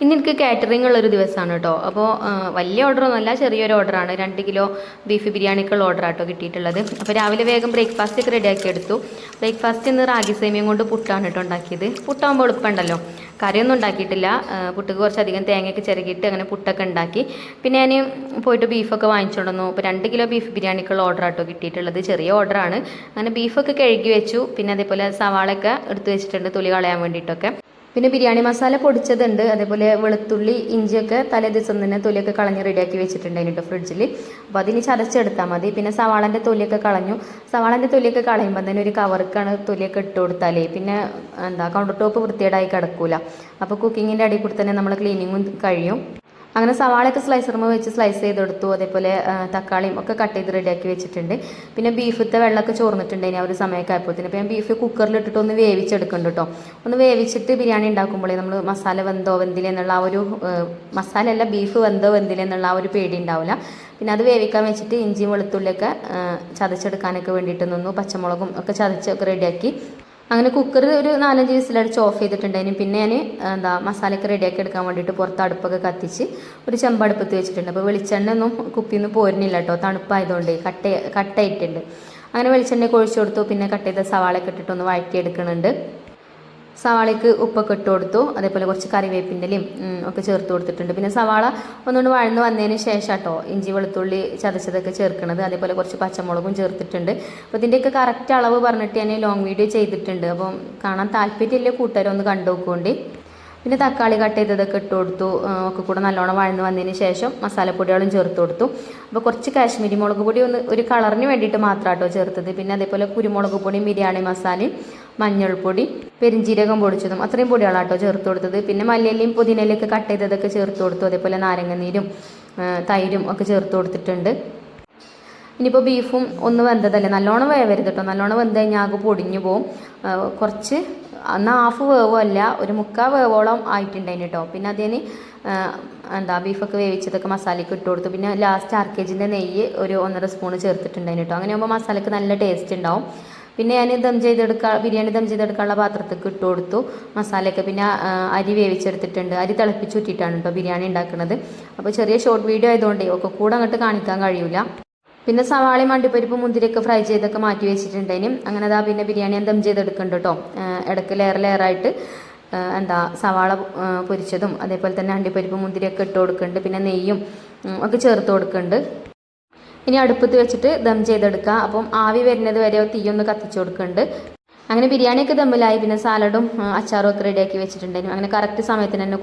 ഇന്ന് എനിക്ക് കാറ്ററിംഗ് ഉള്ളൊരു ദിവസമാണ് കേട്ടോ അപ്പോൾ വലിയ ഓർഡറൊന്നുമല്ല ചെറിയൊരു ഓർഡറാണ് രണ്ട് കിലോ ബീഫ് ബിരിയാണിക്കുള്ള ഓർഡർ ആട്ടോ കിട്ടിയിട്ടുള്ളത്. അപ്പോൾ രാവിലെ വേഗം ബ്രേക്ക്ഫാസ്റ്റ് ഒക്കെ റെഡിയാക്കി എടുത്തു. ബ്രേക്ക്ഫാസ്റ്റ് ഇന്ന് റാഗി സേമിയം കൊണ്ട് പുട്ടാണ് കേട്ടോ ഉണ്ടാക്കിയത്. പുട്ടാകുമ്പോൾ എളുപ്പമുണ്ടല്ലോ കറിയൊന്നും ഉണ്ടാക്കിയിട്ടില്ല. പുട്ടുക്ക് കുറച്ചധികം തേങ്ങയൊക്കെ ചിരകിയിട്ട് അങ്ങനെ പുട്ടൊക്കെ ഉണ്ടാക്കി. പിന്നെ ഞാൻ പോയിട്ട് ബീഫൊക്കെ വാങ്ങിച്ചുകൊണ്ടുവന്നു അപ്പോൾ രണ്ട് കിലോ ബീഫ് ബിരിയാണിക്കുള്ള ഓർഡർ ആട്ടോ കിട്ടിയിട്ടുള്ളത്. ചെറിയ ഓർഡറാണ് അങ്ങനെ ബീഫൊക്കെ കഴുകി വെച്ചു. പിന്നെ അതേപോലെ സവാളൊക്കെ എടുത്തു വെച്ചിട്ടുണ്ട്. തുളി കളയാൻ വേണ്ടിയിട്ടൊക്കെ. പിന്നെ ബിരിയാണി മസാല പൊടിച്ചതുണ്ട്. അതേപോലെ വെളുത്തുള്ളി ഇഞ്ചിയൊക്കെ തലേ ദിവസം തന്നെ തൊലിയൊക്കെ കളഞ്ഞ് റെഡിയാക്കി വെച്ചിട്ടുണ്ടായിരുന്നു കേട്ടോ ഫ്രിഡ്ജിൽ അപ്പോൾ അതിന് ചതച്ചെടുത്താൽ മതി. പിന്നെ സവാളന്റെ തൊലിയൊക്കെ കളഞ്ഞു. സവാളന്റെ തൊലിയൊക്കെ കളയുമ്പോൾ തന്നെ ഒരു കവർക്കാണ് തൊലിയൊക്കെ ഇട്ട് കൊടുത്താലേ പിന്നെ എന്താ കൗണ്ടർ ടോപ്പ് വൃത്തിയേടായി കിടക്കൂല. അപ്പോൾ കുക്കിങ്ങിന്റെ അടിയിൽ കൂടി തന്നെ നമ്മൾ ക്ലീനിങ്ങും കഴിയും. അങ്ങനെ സവാളയൊക്കെ സ്ലൈസർമ വെച്ച് സ്ലൈസ് ചെയ്തെടുത്തു. അതേപോലെ തക്കാളിയും ഒക്കെ കട്ട് ചെയ്ത് റെഡിയാക്കി വെച്ചിട്ടുണ്ട്. പിന്നെ ബീഫത്തെ വെള്ളമൊക്കെ ചോർന്നിട്ടുണ്ടായിന് ആ ഒരു സമയമൊക്കെ ആയപ്പോഴത്തേന്. അപ്പോൾ ഞാൻ ബീഫ് കുക്കറിൽ ഇട്ടിട്ട് ഒന്ന് വേവിച്ചെടുക്കുന്നുണ്ട് കേട്ടോ ഒന്ന് വേവിച്ചിട്ട് ബിരിയാണി ഉണ്ടാക്കുമ്പോഴേ നമ്മൾ മസാല വെന്തോ വെന്തില്ല എന്നുള്ള ആ ഒരു മസാല അല്ല ബീഫ് വെന്തോ വെന്തില്ല എന്നുള്ള ആ ഒരു പേടി ഉണ്ടാവില്ല. പിന്നെ അത് വേവിക്കാൻ വെച്ചിട്ട് ഇഞ്ചിയും വെളുത്തുള്ളിയൊക്കെ ചതച്ചെടുക്കാനൊക്കെ വേണ്ടിയിട്ട് നിന്നു. പച്ചമുളകും ഒക്കെ ചതച്ചൊക്കെ റെഡിയാക്കി അങ്ങനെ കുക്കർ ഒരു നാലഞ്ച് വിസിലടിച്ച് ഓഫ് ചെയ്തിട്ടുണ്ടായിരുന്നു. പിന്നെ ഞാൻ എന്താ മസാലയൊക്കെ റെഡിയാക്കി എടുക്കാൻ വേണ്ടിയിട്ട് പുറത്ത് അടുപ്പൊക്കെ കത്തിച്ച് ഒരു ചെമ്പടുപ്പത്ത് വെച്ചിട്ടുണ്ട്. അപ്പോൾ വെളിച്ചെണ്ണ ഒന്നും കുപ്പിയിൽ നിന്ന് പോരുന്നില്ല കേട്ടോ. തണുപ്പായതുകൊണ്ട് കട്ട കട്ടായിട്ടുണ്ട് അങ്ങനെ വെളിച്ചെണ്ണ ഒഴിച്ചു കൊടുത്തു. പിന്നെ കട്ട് ചെയ്ത സവാളയൊക്കെ ഇട്ടിട്ടൊന്ന് വഴറ്റിയെടുക്കുന്നുണ്ട്. സവാളയ്ക്ക് ഉപ്പൊക്കെ ഇട്ട് കൊടുത്തു. അതേപോലെ കുറച്ച് കറിവേപ്പിന്റെലയും ഒക്കെ ചേർത്ത് കൊടുത്തിട്ടുണ്ട്. പിന്നെ സവാള ഒന്നുകൊണ്ട് വഴന്ന് വന്നതിന് ശേഷം കേട്ടോ ഇഞ്ചി വെളുത്തുള്ളി ചതച്ചതൊക്കെ ചേർക്കണത്. അതേപോലെ കുറച്ച് പച്ചമുളകും ചേർത്തിട്ടുണ്ട്. അപ്പോൾ ഇതിന്റെയൊക്കെ കറക്റ്റ് അളവ് പറഞ്ഞിട്ട് ഞാൻ ലോങ് വീഡിയോ ചെയ്തിട്ടുണ്ട്. അപ്പം കാണാൻ താല്പര്യമില്ല കൂട്ടുകാരൊന്ന് കണ്ടു നോക്കുകൊണ്ട്. പിന്നെ തക്കാളി കട്ട് ചെയ്തതൊക്കെ ഇട്ട് കൊടുത്തു. ഒക്കെ കൂടെ നല്ലോണം വഴന്ന് വന്നതിന് ശേഷം മസാലപ്പൊടികളും ചേർത്ത് കൊടുത്തു. അപ്പോൾ കുറച്ച് കാശ്മീരി മുളക് പൊടി ഒന്ന് ഒരു കളറിന് വേണ്ടിയിട്ട് മാത്രം കേട്ടോ ചേർത്തത്. പിന്നെ അതേപോലെ കുരുമുളക് പൊടിയും ബിരിയാണി മസാലയും മഞ്ഞൾപ്പൊടി പെരിഞ്ജീരകം പൊടിച്ചതും അത്രയും പൊടിയാണ് കേട്ടോ ചേർത്ത് കൊടുത്തത്. പിന്നെ മല്ലിയിലയും പുതിനയിലൊക്കെ കട്ട് ചെയ്തതൊക്കെ ചേർത്ത് കൊടുത്തു. അതേപോലെ നാരങ്ങനീരും തൈരും ഒക്കെ ചേർത്ത് കൊടുത്തിട്ടുണ്ട്. ഇനിയിപ്പോൾ ബീഫും ഒന്ന് വെന്തതല്ലേ? നല്ലോണം വേവരുത് കേട്ടോ നല്ലോണം വെന്ത് കഴിഞ്ഞാൽ ആകെ പൊടിഞ്ഞു പോവും. കുറച്ച് എന്നാൽ ഹാഫ് വേവല്ല ഒരു മുക്കാൽ വേവോളം ആയിട്ടുണ്ടായിന് കേട്ടോ പിന്നെ അതിന് എന്താ ബീഫൊക്കെ വേവിച്ചതൊക്കെ മസാലയ്ക്ക് ഇട്ട് കൊടുത്തു. പിന്നെ ലാസ്റ്റ് ആർക്കേജിന്റെ നെയ്യ് ഒരു ഒന്നര സ്പൂൺ ചേർത്തിട്ടുണ്ടായിന് കേട്ടോ അങ്ങനെ ആകുമ്പോൾ മസാലയ്ക്ക് നല്ല ടേസ്റ്റ് ഉണ്ടാവും. പിന്നെ ഞാൻ ദം ചെയ്തെടുക്കാൻ ബിരിയാണി ദം ചെയ്തെടുക്കാനുള്ള പാത്രത്തേക്ക് ഇട്ട് കൊടുത്തു. മസാലയൊക്കെ പിന്നെ അരി വേവിച്ചെടുത്തിട്ടുണ്ട്. അരി തിളപ്പിച്ച് ഊറ്റിയിട്ടാണ് കേട്ടോ ബിരിയാണി ഉണ്ടാക്കുന്നത് അപ്പോൾ ചെറിയ ഷോർട്ട് വീഡിയോ ആയതുകൊണ്ട് ഒക്കെ കൂടെ അങ്ങോട്ട് കാണിക്കാൻ കഴിയില്ല പിന്നെ സവാളയും മണ്ടിപ്പരിപ്പ് മുന്തിരിയൊക്കെ ഫ്രൈ ചെയ്തൊക്കെ മാറ്റി വെച്ചിട്ടുണ്ടേനും അങ്ങനെ അതാ പിന്നെ ബിരിയാണി ദം ചെയ്തെടുക്കുന്നുണ്ട് കേട്ടോ ഇടയ്ക്ക് ലെയർ ലെയറായിട്ട് എന്താ സവാള പൊരിച്ചതും അതേപോലെ തന്നെ അണ്ടിപ്പരിപ്പ് മുന്തിരിയൊക്കെ ഇട്ട് കൊടുക്കുന്നുണ്ട് പിന്നെ നെയ്യും ഒക്കെ ചേർത്ത് കൊടുക്കുന്നുണ്ട് ഇനി അടുപ്പത്ത് വെച്ചിട്ട് ദം ചെയ്തെടുക്കുക അപ്പം ആവി വരുന്നത് വരെ തീയൊന്ന് കത്തിച്ചു കൊടുക്കുന്നുണ്ട്. അങ്ങനെ ബിരിയാണിയൊക്കെ ദമ്മിലായി. പിന്നെ സാലഡും അച്ചാറും ഒക്കെ റെഡിയാക്കി വെച്ചിട്ടുണ്ടായിരുന്നു. അങ്ങനെ കറക്റ്റ് സമയത്തിന് തന്നെ